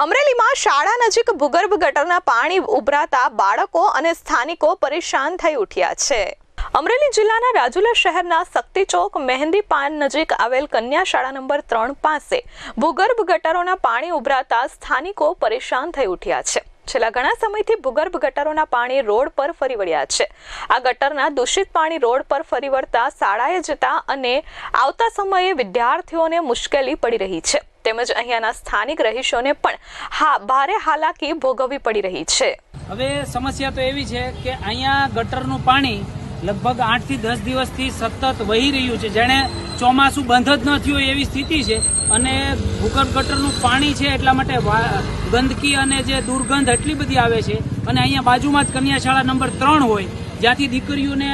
અમરેલીમાં શાળા નજીક ભૂગર્ભ ગટરના પાણી ઉભરાતા બાળકો અને સ્થાનિકો પરેશાન થઈ ઉઠ્યા છે. અમરેલી જિલ્લાના રાજુલા શહેરના શક્તિ ચોક મહેંદી પાન નજીક આવેલ કન્યા શાળા નંબર ત્રણ પાસે ભૂગર્ભ ગટરોના પાણી ઉભરાતા સ્થાનિકો પરેશાન થઈ ઉઠ્યા છે. છેલ્લા ઘણા સમયથી ભૂગર્ભ ગટરોના પાણી રોડ પર ફરી વળ્યા છે. આ ગટરના દૂષિત પાણી રોડ પર ફરી વળતા શાળાએ જતા અને આવતા સમયે વિદ્યાર્થીઓને મુશ્કેલી પડી રહી છે. તેમજ અહીંયાના સ્થાનિક રહીશોને પણ ભારે હાલાકી ભોગવવી પડી રહી છે. હવે સમસ્યા તો એવી છે કે અહીંયા ગટરનું પાણી લગભગ આઠથી દસ દિવસથી સતત વહી રહ્યું છે. જેણે ચોમાસું બંધ જ ન થયું એવી સ્થિતિ છે અને ભૂગર્ભ ગટરનું પાણી છે એટલા માટે ગંદકી અને જે દુર્ગંધ એટલી બધી આવે છે. અને અહીંયા બાજુમાં જ કન્યાશાળા નંબર ત્રણ હોય, જ્યાંથી દીકરીઓને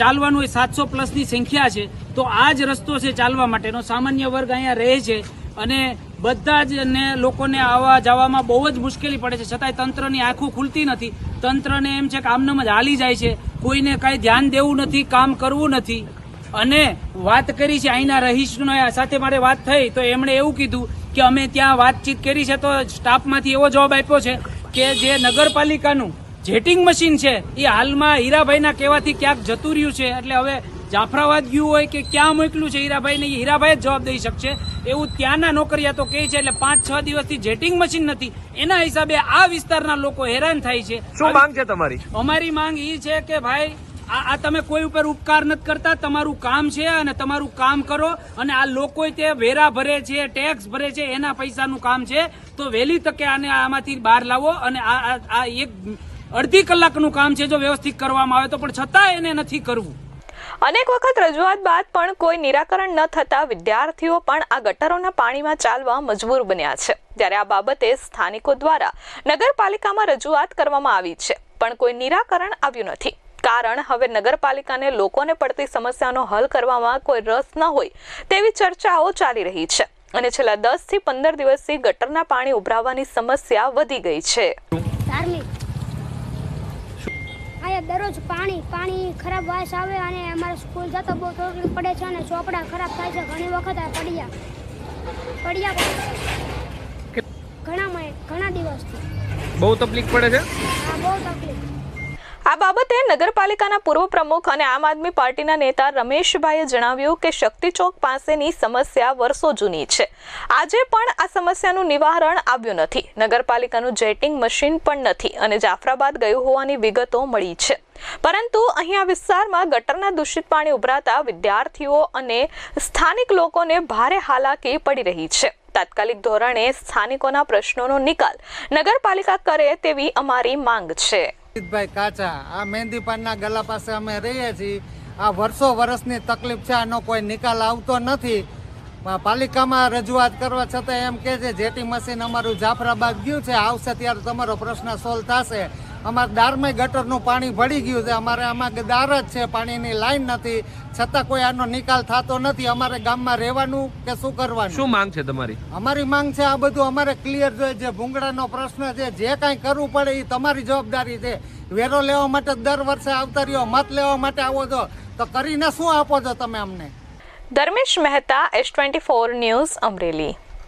ચાલવાનું હોય સાતસો પ્લસની સંખ્યા છે, તો આ જ રસ્તો છે ચાલવા માટેનો. સામાન્ય વર્ગ અહીંયા રહે છે. અને બધા જ ને લોકોને આવવા જવામાં બહુ જ મુશ્કેલી પડે છે. છતાંય તંત્રની આંખો ખુલતી નથી. તંત્રને એમ છે કે આમનામ જ હાલી જાય છે. કોઈને કાંઈ ધ્યાન દેવું નથી, કામ કરવું નથી. અને વાત કરી છે અહીંના રહીશનો સાથે મારે વાત થઈ, તો એમણે એવું કીધું કે અમે ત્યાં વાતચીત કરી છે, તો સ્ટાફમાંથી એવો જવાબ આપ્યો છે કે જે નગરપાલિકાનું જેટિંગ મશીન છે, એ હાલમાં હીરાભાઈના કહેવાથી ક્યાંક જતું રહ્યું છે. એટલે હવે જાફરાબાદ ગયું હોય કે ક્યાં મોકલ્યું છે હીરાભાઈને એ હીરાભાઈ જ જવાબ દઈ શકશે. એવું ત્યાંના નોકરિયાતો કહે છે એટલે પાંચ છ દિવસથી જેટિંગ મશીન નથી. એના હિસાબે આ વિસ્તારના લોકો હેરાન થાય છે. શું માંગ છે તમારી? અમારી માંગ એ છે કે ભાઈ આ તમે કોઈ ઉપર ઉપકાર નથી કરતા તમારું કામ છે અને તમારું કામ કરો અને આ લોકો તે વેરા ભરે છે ટેક્સ ભરે છે એના પૈસાનું કામ છે. તો વહેલી તકે આને આમાંથી બહાર લાવો અને આ આ- આ એક અડધી કલાકનું કામ છે જો વ્યવસ્થિત કરવામાં આવે તો પણ છતાં એને નથી કરવું. અનેક વખત રજૂઆત બાદ પણ કોઈ નિરાકરણ ન થતા વિદ્યાર્થીઓ પણ આ ગટરોના પાણીમાં ચાલવા મજબૂર બન્યા છે. ત્યારે આ બાબતે સ્થાનિકો દ્વારા નગરપાલિકામાં રજૂઆત કરવામાં આવી છે, પણ કોઈ નિરાકરણ આવ્યું નથી. કારણ હવે નગરપાલિકાને લોકોને પડતી સમસ્યાનો હલ કરવામાં કોઈ રસ ન હોય તેવી ચર્ચાઓ ચાલી રહી છે અને છેલ્લા દસથી પંદર દિવસથી ગટરના પાણી ઉભરાવાની સમસ્યા વધી ગઈ છે. અહીંયા દરરોજ પાણી પાણી ખરાબ વાસ આવે અને અમારે સ્કૂલ જતો બહુ તકલીફ પડે છે અને ચોપડા ખરાબ થાય છે. ઘણી વખત આ પડ્યા પડ્યા ઘણા ઘણા દિવસથી. બહુ તકલીફ પડે છે? આ બહુ તકલીફ. આ બાબતે નગરપાલિકાના પૂર્વ પ્રમુખ અને આમ આદમી પાર્ટીના નેતા રમેશભાઈએ જણાવ્યું કે શક્તિ ચોક પાસેની સમસ્યા વર્ષો જૂની છે. આજે પણ આ સમસ્યાનું નિવારણ આવ્યું નથી. નગરપાલિકાનું જેટિંગ મશીન પણ નથી અને જાફરાબાદ ગયું હોવાની વિગતો મળી છે. પરંતુ અહીં આ વિસ્તારમાં ગટરના દૂષિત પાણી ઉભરાતા વિદ્યાર્થીઓ અને સ્થાનિક લોકોને ભારે હાલાકી પડી રહી છે. તાત્કાલિક ધોરણે સ્થાનિકોના પ્રશ્નોનો નિકાલ નગરપાલિકા કરે તેવી અમારી માંગ છે. ભાઈ કાચા, આ મહેંદી પાનના ગલા પાસે અમે રહીએ છીએ. આ વર્ષો વર્ષની તકલીફ છે, આનો કોઈ નિકાલ આવતો નથી. પાલિકામાં રજૂઆત કરવા છતાં એમ કે છે, જેટી મશીન અમારું જાફરાબાદ ગયું છે, આવશે ત્યારે તમારો પ્રશ્ન સોલ્વ થશે. અમારે દારમાં ગટરનું પાણી ભળી ગયું છે. અમારે આમાં દાર જ છે પાણીની લાઈન નથી. છતાં કોઈ આનો નિકાલ થતો નથી. અમારે ગામમાં રહેવાનું કે શું કરવાનું? શું માંગ છે તમારી? અમારી માંગ છે આ બધું અમારે ક્લિયર જોઈએ જે ભૂંગળાનો પ્રશ્ન છે જે કાંઈ કરવું પડે એ તમારી જવાબદારી છે. વેરો લેવા માટે દર વર્ષે આવતા રહ્યો મત લેવા માટે આવો છો. તો કરીને શું આપો છો તમે અમને? Dharmesh Mehta S twenty four news Amreli.